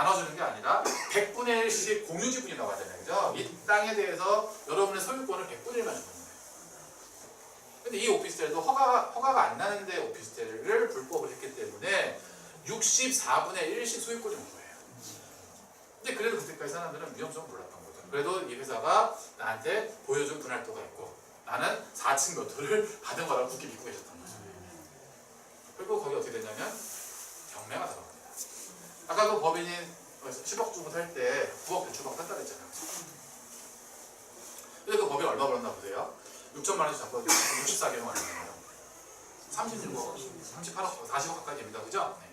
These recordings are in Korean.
나눠주는 게 아니라 100분의 1씩 공유 지분이라고 하잖아요. 그죠? 이 땅에 대해서 여러분의 소유권을 100분의 1만 주는 거예요. 근데 이 오피스텔도 허가가, 허가가 안 나는데 오피스텔을 불법을 했기 때문에 64분의 1씩 소유권이 온 거예요. 근데 그래도 그때까지 사람들은 위험성을 몰랐던 거죠. 그래도 이 회사가 나한테 보여준 분할도가 있고 나는 4층 몇호를 받은 거라고 굳게 믿고 계셨던 거죠. 그리고 거기 어떻게 됐냐면 경매가 들어갑니다. 아까 그 법인이 10억 주고 살때 9억 대출받고 샀다 그랬잖아요. 근데 그 법인 얼마 벌었나 보세요. 6천만 원씩 잡고 64개월 만이에요. 36억, 38억, 40억 가까이 됩니다. 그죠? 네.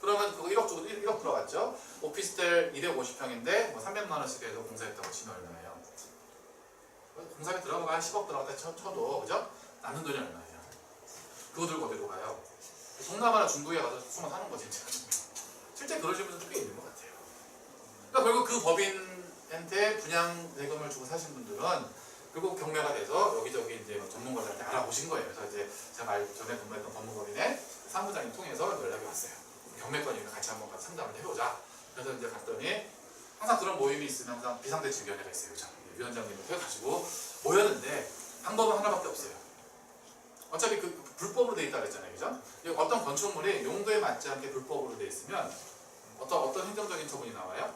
그러면 그거 1억 주고 1, 억 들어갔죠? 오피스텔 250평인데 뭐 300만 원씩 해서 공사했다고 치면 얼마예요? 공사비 들어가가 10억 들어갔다 쳐, 쳐도 그죠? 남는 돈이 얼마예요? 그거 들고 어디로 가요? 동남아나 중국에 가서 숨어 사는 거지. 실제 그러신 분들도 꽤 있는 것 같아요. 그러니까 결국 그 법인한테 분양 대금을 주고 사신 분들은 결국 경매가 돼서 여기저기 이제 뭐 전문가들한테 알아보신 거예요. 그래서 이제 제가 알- 전에 근무했던 법무법인의 사무장님 통해서 연락이 왔어요. 경매권이니까 같이 한번 같이 상담을 해보자. 그래서 이제 갔더니 항상 그런 모임이 있으면 항상 비상대책위원회가 있어요. 그죠? 위원장님을 태워가지고 모였는데 방법은 하나밖에 없어요. 어차피 그 불법으로 돼 있다 그랬잖아요. 그죠? 어떤 건축물이 용도에 맞지 않게 불법으로 돼 있으면 어떤 어떤 행정적인 처분이 나와요?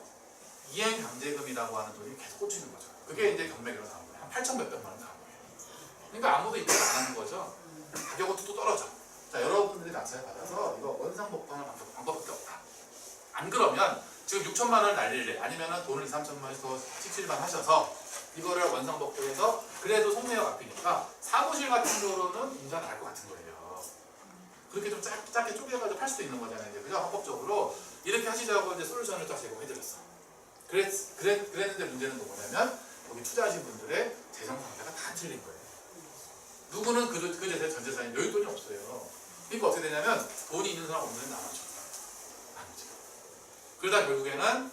이행 강제금이라고 하는 돈이 계속 꽂히는 거죠. 그게 이제 경매로 나온 거예요. 한 8천 몇백만 원 나온 거예요. 그러니까 아무도 입장 안 하는 거죠. 가격은 또 떨어져. 자, 여러분들이 낙찰 받아서 이거 원상복구하는 방법, 방법밖에 없다. 안 그러면 지금 6천만 원을 날릴래 아니면 돈을 2, 3천만 원씩 더 칙칠만 하셔서 이거를 원상복구해서 그래도 송내역 앞이니까 사무실 같은 경우는 인자 나을 것 같은 거예요. 그렇게 좀 짧, 짧게 쪼개가지고 팔 수도 있는 거잖아요. 그죠? 합법적으로 이렇게 하시자고 이제 솔루션을 딱 제공해드렸어. 그랬, 그랬, 그랬는데 문제는 또 뭐냐면 여기 투자하신 분들의 재정 상태가 다 틀린 거예요. 누구는 그, 그 재산 전 재산이 여유 돈이 없어요. 그러니까 어떻게 되냐면 돈이 있는 사람 없는 사람 나눠줘. 나눠줘. 그러다 결국에는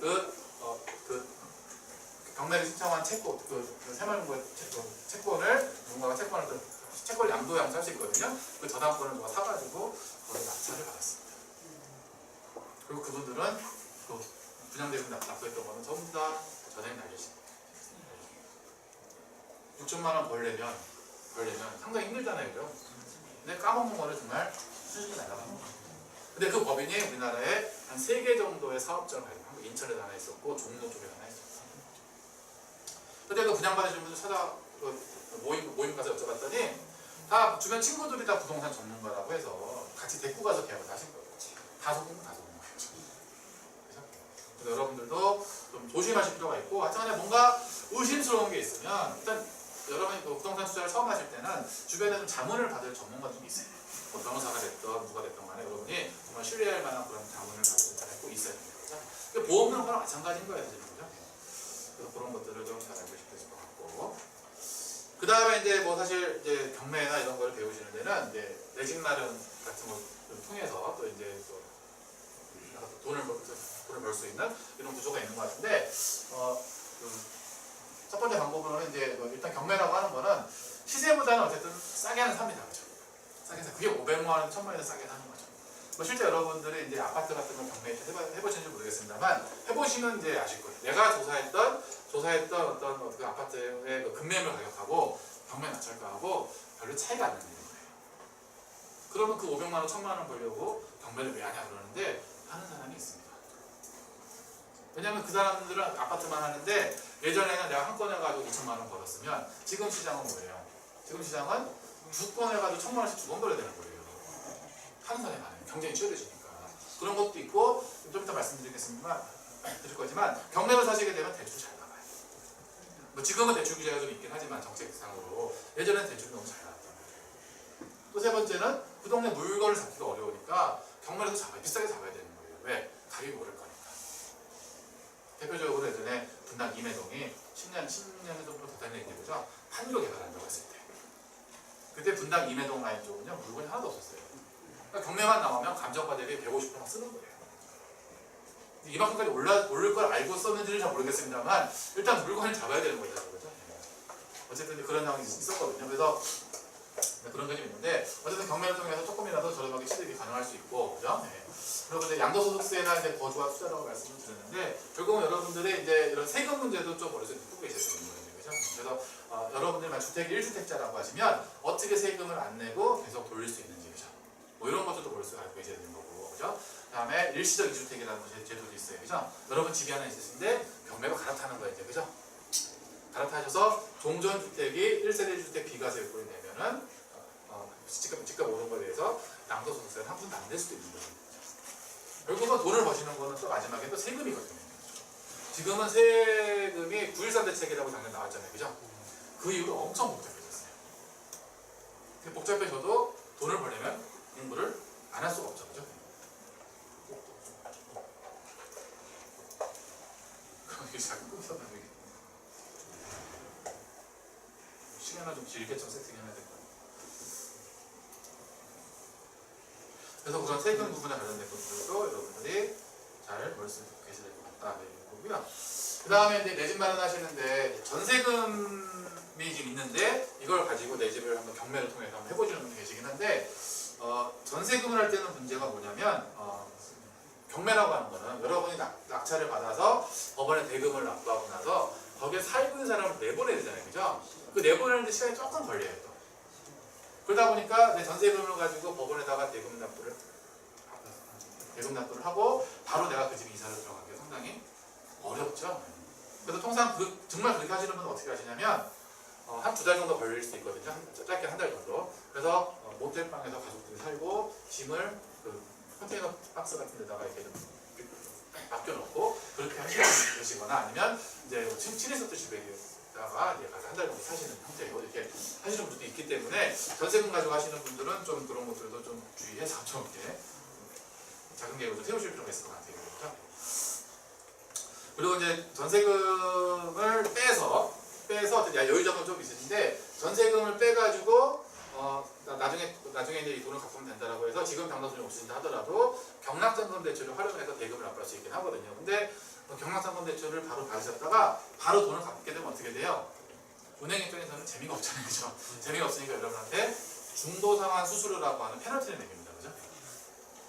그, 어, 그 경매를 신청한 채권, 그, 그 새마을공고의 채권, 채권을 누군가가 채권을 그 채권 양도 양수 할 수 있거든요. 그 저당권을 누가 사가지고 거기 낙찰을 받았습니다. 그리고 그분들은 그 분양대금 납부했던 거는 전부 다 전액 날리십니다. 6천만 원 벌려면 벌려면 상당히 힘들잖아요, 그죠? 근데 까먹는 거를 정말 수준이 날아가는 거예요. 근데 그 법인이 우리나라에 한세개 정도의 사업장을 가지고 인천에 하나 있었고 종로 쪽에 하나 있었어요. 근데 그 분양받으신 분들 찾아 그 모임 모임 가서 여쭤봤더니 다 주변 친구들이 다 부동산 전문가라고 해서 같이 데리고 가서 계약을 하신 거예요. 다 속은 거 다 속은 거예요. 그래서 그래서 여러분들도 좀 조심하실 필요가 있고 하여튼 뭔가 의심스러운 게 있으면 일단 여러분이 그 부동산 투자를 처음 하실 때는 주변에 좀 자문을 받을 전문가 좀 있어요. 뭐 변호사가 됐던 누가 됐던 간에 여러분이 정말 신뢰할 만한 그런 자문을 꼭 있어야 됩니다. 그죠? 보험료는 거랑 마찬가지인 거예요, 사실은. 그죠? 그래서 그런 것들을 좀 잘 알고 싶으실 것 같고. 그 다음에 이제 뭐 사실 이제 경매나 이런 걸 배우시는 데는 이제 내집 마련 같은 걸 통해서 또 이제 또 돈을 벌, 돈을 벌 수 있는 이런 구조가 있는 것 같은데 어, 그 첫 번째 방법으로는 이제 뭐 일단 경매라고 하는 거는 시세보다는 어쨌든 싸게 하는 삽니다. 그죠? 싸게 사. 그게 500만 원, 1000만 원에서 싸게 사는 거죠. 뭐 실제 여러분들이 이제 아파트 같은 걸 경매 해봐, 해보시는지 모르겠습니다만 해보시면 이제 아실 거예요. 내가 조사했던 조사했던 어떤 그 아파트의 그 금매물 가격하고 경매 낙찰가하고 별로 차이가 안 나는 거예요. 그러면 그 500만 원, 1000만 원 벌려고 경매를 왜 하냐 그러는데 하는 사람이 있습니다. 왜냐면 그 사람들은 아파트만 하는데 예전에는 내가 한 건 해가지고 2천만 원 벌었으면 지금 시장은 뭐예요? 지금 시장은 두 건 해가지고 천만 원씩 두 번 벌어야 되는 거예요. 하는 사람이 많아요. 경쟁이 치열해지니까. 그런 것도 있고 좀 이따 말씀드리겠습니다만 드릴 거지만 경매를 사시게 되면 대출 잘 나가요. 뭐 지금은 대출 규제가 좀 있긴 하지만 정책상으로 예전엔 대출이 너무 잘 나왔단 말이에요. 또 세 번째는 그 동네 물건을 잡기가 어려우니까 경매에서 잡아야 비싸게 잡아야 되는 거예요. 왜? 가격이 오를 거니까. 대표적으로 예전에 분당 임해동이 10년, 10년 정도 더 되는 얘기죠. 판교 개발한다고 했을 때. 그때 분당 임해동 라인 쪽은요, 물건이 하나도 없었어요. 그러니까 경매만 나오면 감정가 대비 150%막 쓰는 거예요. 이 만큼까지 올라, 오를 걸 알고 썼는지는 잘 모르겠습니다만, 일단 물건을 잡아야 되는 거죠. 그죠? 어쨌든 그런 상황이 있었거든요. 그래서 네, 그런 게좀 있는데 어쨌든 경매를 통해서 조금이라도 저렴하게 취득이 가능할 수 있고 그죠? 네. 그리고 이제 양도소득세나 이제 거주와 투자라고 말씀을 드렸는데 결국은 여러분들의 이제 이런 세금 문제도 좀 머릿속에 두고 계셔야 되는 거예요. 그래서 어, 여러분들만 주택 1주택자라고 하시면 어떻게 세금을 안 내고 계속 돌릴 수 있는지 그죠? 뭐 이런 것들도 머릿속에 알고 계셔야 되는 거고 그죠? 그다음에 일시적 2주택이라는 제도도 있어요. 그죠? 여러분 집이 하나 있으신데 경매로 갈아타는 거예요. 그죠? 갈아타셔서 종전주택이 1세대 1주택 비과세율을 내면은 어, 집값, 집값 오른 거에 대해서 양도소득세는 한 푼도 안낼 수도 있는 거예요. 결국은 돈을 버시는 거는 또 마지막에 또 세금이거든요. 지금은 세금이 9.13 대책이라고 작년 나왔잖아요. 그죠? 그 이후로 엄청 복잡해졌어요. 그 복잡해져도 돈을 벌려면 공부를 안 할 수가 없죠. 그죠? 이게 자꾸 끊겼나 이게. 시간을 좀 길게 좀 세팅해야 될것 같아요. 그래서 그런 세금 부분에 관련된 것들도 여러분들이 잘 머릿속에 계셔야 될 것 같다. 네, 거고요. 그 다음에 이제 내 집 마련하시는데 전세금이 지금 있는데 이걸 가지고 내 집을 한번 경매를 통해서 한번 해보시는 분이 계시긴 한데 어, 전세금을 할 때는 문제가 뭐냐면 어, 경매라고 하는 거는 여러분이 낙, 낙찰을 받아서 법원에 대금을 납부하고 나서 거기에 살고 있는 사람을 내보내야 되잖아요. 그죠? 그 내보내는데 시간이 조금 걸려요. 또. 그러다 보니까 내 전세금을 가지고 법원에다가 대금 납부를 대금 납부를 하고 바로 내가 그 집에 이사를 들어가기 상당히 어렵죠. 그래서 통상 그 정말 그렇게 하시는 분은 어떻게 하시냐면 어, 한두 달 정도 걸릴 수 있거든요. 한, 짧게 한 달 정도. 그래서 어, 모텔방에서 가족들이 살고 짐을 그 컨테이너 박스 같은 데다가 이렇게 좀 맡겨놓고 그렇게 하시는 계시거나 아니면 이제 뭐 친- 친인척들 집에 다가 이제 가서 한 달 정도 사시는 형태로 이렇게 하시는 분들도 있기 때문에 전세금 가지고 하시는 분들은 좀 그런 것들도 좀 주의해서 좀 이렇게 작은 계획을 좀 세우실 필요가 있을 것 같아요. 그렇죠? 그리고 이제 전세금을 빼서 빼서 어떤 여유 자금 좀 있으신데 전세금을 빼가지고 어 나- 나중에 나중에 이제 이 돈을 갚으면 된다라고 해서 지금 당사손이 없으신다 하더라도 경락잔금 대출을 활용해서 대금을 납부할 수 있긴 하거든요. 근데 그 경락잔금 대출을 바로 받으셨다가 바로 돈을 갚게 되면 어떻게 돼요? 은행 입장에서는 재미가 없잖아요, 그죠? 재미가 없으니까 여러분한테 중도 상환 수수료라고 하는 페널티를 내립니다, 그죠?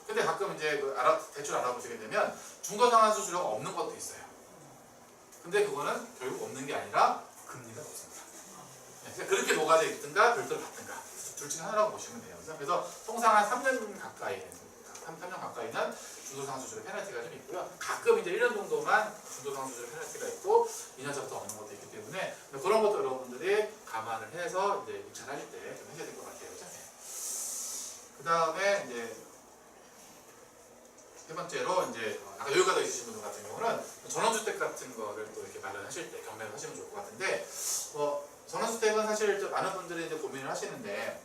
근데 가끔 이제 그 알아, 대출 알아보시게 되면 중도 상환 수수료가 없는 것도 있어요. 근데 그거는 결국 없는 게 아니라 금리가 높습니다. 네, 그러니까 그렇게 녹아져 있든가 별도로 받든가 둘 중에 하나라고 보시면 돼요. 그래서 통상 한 3년 가까이 3, 3년 가까이는 중도상환 수수료 페널티가 좀 있고요. 가끔 이제 1년 정도만 중도상환 수수료 페널티가 있고 2년 전부터 없는 것도 있기 때문에 그런 것도 여러분들이 감안을 해서 이제 입찰하실 때좀 하셔야 될 것 같아요. 그죠? 그 다음에 이제 세 번째로 이제 어, 아까 여유가 더 있으신 분들 같은 경우는 전원주택 같은 거를 또 이렇게 마련하실 때 경매를 하시면 좋을 것 같은데 어, 전원주택은 사실 좀 많은 분들이 이제 고민을 하시는데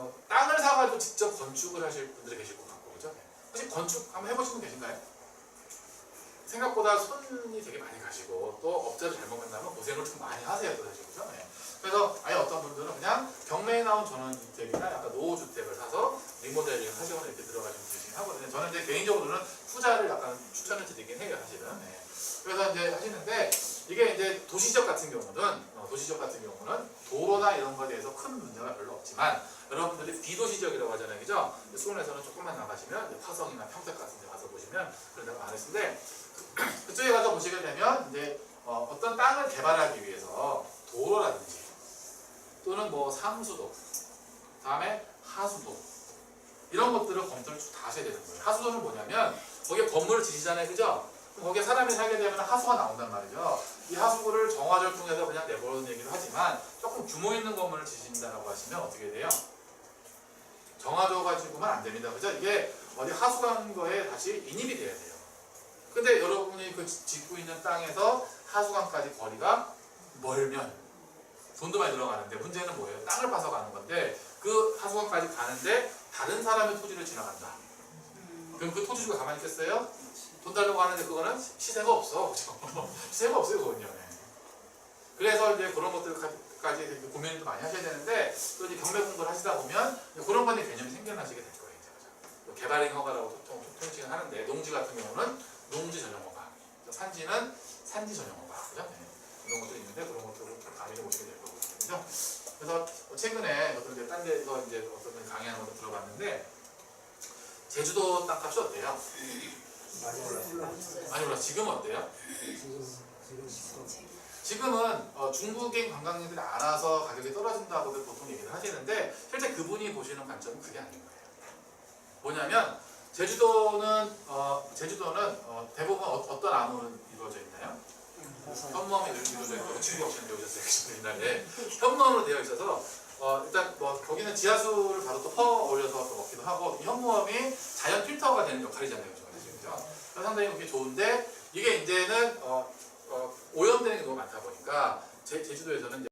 어, 땅을 사가지고 직접 건축을 하실 분들이 계실 것 같고 그죠? 혹시 건축 한번 해보신 분 계신가요? 생각보다 손이 되게 많이 가시고 또 업자를 잘못 만나면 고생을 좀 많이 하세요 또 사실 그죠? 네. 그래서 아예 어떤 분들은 그냥 경매에 나온 전원주택이나 약간 노후주택을 사서 리모델링 하시거나 이렇게 들어가시는 분들이 하거든요. 저는 이제 개인적으로는 투자를 약간 추천을 드리긴 해요 사실은. 네. 그래서 이제 하시는데 이게 이제 도시적 같은 경우는 어, 도시적 같은 경우는 도로나 이런 거에 대해서 큰 문제가 별로 없지만 여러분들이 비도시적이라고 하잖아요, 그죠? 수원에서는 조금만 나가시면 화성이나 평택 같은 데 가서 보시면 그런 데가 많으신데 그- 그쪽에 가서 보시게 되면 이제 어, 어떤 땅을 개발하기 위해서 도로라든지 또는 뭐 상수도, 다음에 하수도 이런 것들을 검토를 쭉다 하셔야 되는 거예요. 하수도는 뭐냐면 거기에 건물을 지시잖아요, 그죠? 거기에 사람이 살게 되면 하수가 나온단 말이죠. 이 하수구를 정화를 통해서 그냥 내보는 얘기도 하지만 조금 규모 있는 건물을 지신다라고 하시면 어떻게 돼요? 정화조 가지고만 안 됩니다, 그죠? 이게 어디 하수 간 거에 다시 인입이 돼야 돼요. 근데 여러분이 그 지- 짓고 있는 땅에서 하수관까지 거리가 멀면 돈도 많이 들어가는데 문제는 뭐예요? 땅을 파서 가는 건데 그 하수관까지 가는데 다른 사람의 토지를 지나간다. 그럼 그 토지주가 가만히 있겠어요? 돈 달라고 하는데 그거는 시- 시세가 없어. 시세가 없어요, 그건요. 네. 그래서 이제 그런 것들까지 고민을 좀 많이 하셔야 되는데 또 이제 경매 공부를 하시다 보면 그런 건데 개념이 생겨나시게 될 거예요. 이제. 또 개발행 허가라고 보통 통칭을 하는데 농지 같은 경우는 농지 전용 허가, 또 산지는 산지 전용 허가, 그죠? 네. 그런 것들이 있는데 그런 것들을 좀 가미해 보시게 될 거거든요. 그래서 최근에 어떤 이제 딴 데서 이제 어떤 강의하는 것도 들어봤는데 제주도 땅값이 어때요? 많이 올랐어요. 많이 올라 지금 어때요? 지금 지금 지금 지금은 어, 중국인 관광객들이 알아서 가격이 떨어진다고들 보통 얘기를 하시는데 실제 그분이 보시는 관점은 그게 아닌 거예요. 뭐냐면 제주도는 어, 제주도는 어, 대부분 어, 떤 암으로 이루어져 있나요? 현무암이 이루어져 있고 중국 없이는 배우셨어요 옛날에 현무암으로 되어 있어서 어, 일단 뭐 거기는 지하수를 바로 또 퍼 올려서 또 먹기도 하고 이 현무암이 자연 필터가 되는 역할이잖아요, 그래서 상당히 그게 좋은데 이게 이제는 어, 어, 오염되는 게 너무 많다 보니까 제, 제주도에서는